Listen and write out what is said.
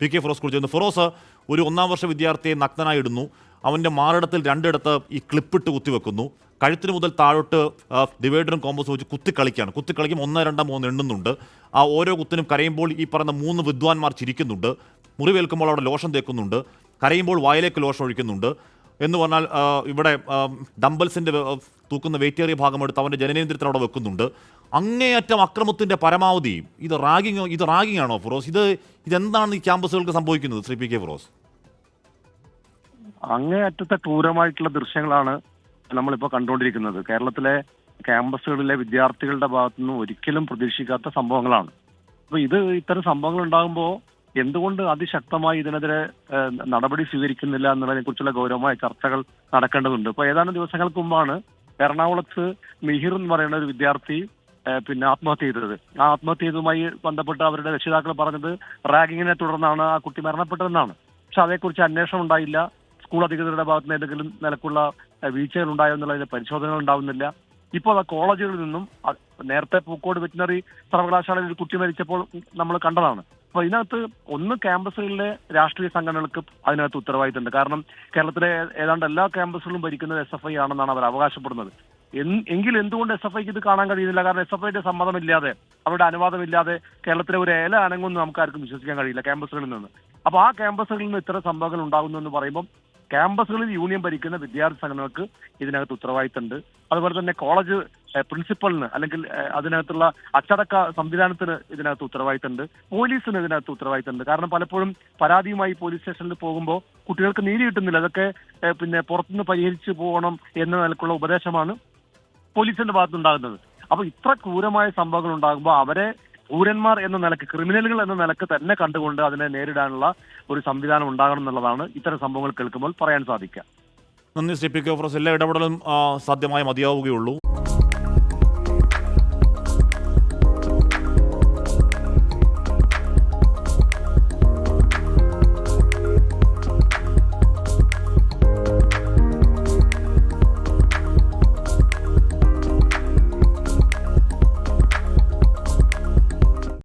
P K Firoz കുറിച്ച് ഫിറോസ് ഒരു ഒന്നാം വർഷ വിദ്യാർത്ഥിയെ നഗ്നനായി ഇടുന്നു അവന്റെ മാറിടത്തിൽ രണ്ടിടത്ത് ഈ ക്ലിപ്പിട്ട് കുത്തിവെക്കുന്നു. കഴുത്തിന് മുതൽ താഴോട്ട് ഡിവൈഡറും കോമ്പസും വെച്ച് കുത്തി കളിക്കുകയാണ് കുത്തി കളിക്കും ഒന്ന് രണ്ട് മൂന്ന് എണ്ണുന്നുണ്ട്. ആ ഓരോ കുത്തിനും കരയുമ്പോൾ ഈ പറയുന്ന മൂന്ന് വിദ്വാൻമാർ ചിരിക്കുന്നുണ്ട്. മുറിവേൽക്കുമ്പോൾ അവിടെ ലോഷൻ തേക്കുന്നുണ്ട്. കരയുമ്പോൾ വായിലേക്ക് ലോഷൻ ഒഴിക്കുന്നുണ്ട്. എന്ന് പറഞ്ഞാൽ ഇവിടെ ഡംബൽസിന്റെ തൂക്കുന്ന വെയിറ്റേറിയ ഭാഗം എടുത്ത് അവന്റെ ജനനേന്ദ്രത്തിൽ അവിടെ വെക്കുന്നുണ്ട്. അങ്ങേയറ്റം അക്രമത്തിന്റെ പരമാവധി ഇത് റാഗിങ് ഇത് റാഗിങ് ആണോ ഫിറോസ്? ഇത് ഇതെന്താണ് ഈ ക്യാമ്പസുകൾക്ക് സംഭവിക്കുന്നത് ശ്രീ പി കെ ഫിറോസ്? അങ്ങേയറ്റത്തെ ക്രൂരമായിട്ടുള്ള ദൃശ്യങ്ങളാണ് നമ്മളിപ്പോൾ കണ്ടുകൊണ്ടിരിക്കുന്നത്. കേരളത്തിലെ ക്യാമ്പസുകളിലെ വിദ്യാർത്ഥികളുടെ ഭാഗത്തുനിന്ന് ഒരിക്കലും പ്രതീക്ഷിക്കാത്ത സംഭവങ്ങളാണ്. അപ്പോൾ ഇത് ഇത്തരം സംഭവങ്ങൾ ഉണ്ടാകുമ്പോൾ എന്തുകൊണ്ട് അതിശക്തമായി ഇതിനെതിരെ നടപടി സ്വീകരിക്കുന്നില്ല എന്നുള്ളതിനെ കുറിച്ചുള്ള ഗൗരവമായ ചർച്ചകൾ നടക്കേണ്ടതുണ്ട്. ഇപ്പൊ ഏതാനും ദിവസങ്ങൾക്ക് മുമ്പാണ് എറണാകുളത്ത് മിഹിർ എന്ന് പറയുന്ന ഒരു വിദ്യാർത്ഥി പിന്നെ ആത്മഹത്യ ചെയ്തത്. ആ ആത്മഹത്യ ചെയ്തതുമായി ബന്ധപ്പെട്ട് അവരുടെ രക്ഷിതാക്കൾ പറഞ്ഞത് റാഗിങ്ങിനെ തുടർന്നാണ് ആ കുട്ടി മരണപ്പെട്ടതെന്നാണ്. പക്ഷെ അതേക്കുറിച്ച് അന്വേഷണം ഉണ്ടായില്ല. സ്കൂൾ അധികൃതരുടെ ഭാഗത്ത് നിന്ന് ഏതെങ്കിലും നിലക്കുള്ള വീഴ്ചകൾ ഉണ്ടായോ എന്നുള്ളതിന്റെ പരിശോധനകൾ ഉണ്ടാവുന്നില്ല. ഇപ്പോൾ ആ കോളേജുകളിൽ നിന്നും നേരത്തെ പൂക്കോട് വെറ്റിനറി സർവകലാശാലയിൽ കുട്ടി മരിച്ചപ്പോൾ നമ്മൾ കണ്ടതാണ്. അപ്പൊ ഇതിനകത്ത് ഒന്ന് ക്യാമ്പസുകളിലെ രാഷ്ട്രീയ സംഘടനകൾക്ക് അതിനകത്ത് ഉത്തരവാദിത്തമുണ്ട്. കാരണം കേരളത്തിലെ ഏതാണ്ട് എല്ലാ ക്യാമ്പസുകളും ഭരിക്കുന്നത് എസ് എഫ് ഐ ആണെന്നാണ് അവർ അവകാശപ്പെടുന്നത്. എങ്കിൽ എന്തുകൊണ്ട് എസ് എഫ് ഐക്ക് ഇത് കാണാൻ കഴിയുന്നില്ല? കാരണം എസ് എഫ് ഐയുടെ സമ്മതമില്ലാതെ അവരുടെ അനുവാദമില്ലാതെ കേരളത്തിലെ ഒരു ഏല അനങ്ങുമെന്ന് നമുക്ക് ആർക്കും വിശ്വസിക്കാൻ കഴിയില്ല ക്യാമ്പസുകളിൽ നിന്ന്. അപ്പൊ ആ ക്യാമ്പസുകളിൽ നിന്ന് ഇത്തരം സംഭവങ്ങൾ ഉണ്ടാകുന്നു എന്ന് പറയുമ്പോൾ ക്യാമ്പസുകളിൽ യൂണിയൻ ഭരിക്കുന്ന വിദ്യാർത്ഥി സംഘടനകൾക്ക് ഇതിനകത്ത് ഉത്തരവാദിത്തമുണ്ട്. അതുപോലെ തന്നെ കോളേജ് പ്രിൻസിപ്പലിന് അല്ലെങ്കിൽ അതിനകത്തുള്ള അച്ചടക്ക സംവിധാനത്തിന് ഇതിനകത്ത് ഉത്തരവാദിത്തമുണ്ട്. പോലീസിന് ഇതിനകത്ത് ഉത്തരവാദിത്തമുണ്ട്. കാരണം പലപ്പോഴും പരാതിയുമായി പോലീസ് സ്റ്റേഷനിൽ പോകുമ്പോൾ കുട്ടികൾക്ക് നീതി കിട്ടുന്നില്ല. അതൊക്കെ പിന്നെ പുറത്തുനിന്ന് പരിഹരിച്ചു പോകണം എന്ന നിലക്കുള്ള ഉപദേശമാണ് പോലീസിന്റെ ഭാഗത്തുണ്ടാകുന്നത് അപ്പൊ ഇത്ര ക്രൂരമായ സംഭവങ്ങൾ ഉണ്ടാകുമ്പോൾ അവരെ ക്രൂരന്മാർ എന്ന നിലയ്ക്ക് ക്രിമിനലുകൾ എന്ന നിലയ്ക്ക് തന്നെ കണ്ടുകൊണ്ട് അതിനെ നേരിടാനുള്ള ഒരു സംവിധാനം ഉണ്ടാകണം എന്നുള്ളതാണ് ഇത്തരം സംഭവങ്ങൾ കേൾക്കുമ്പോൾ പറയാൻ സാധിക്കുക. നന്ദി ശ്രീ പി കെ എല്ലാ ഇടപെടലും സാധ്യമായി മതിയാവുകയുള്ളൂ.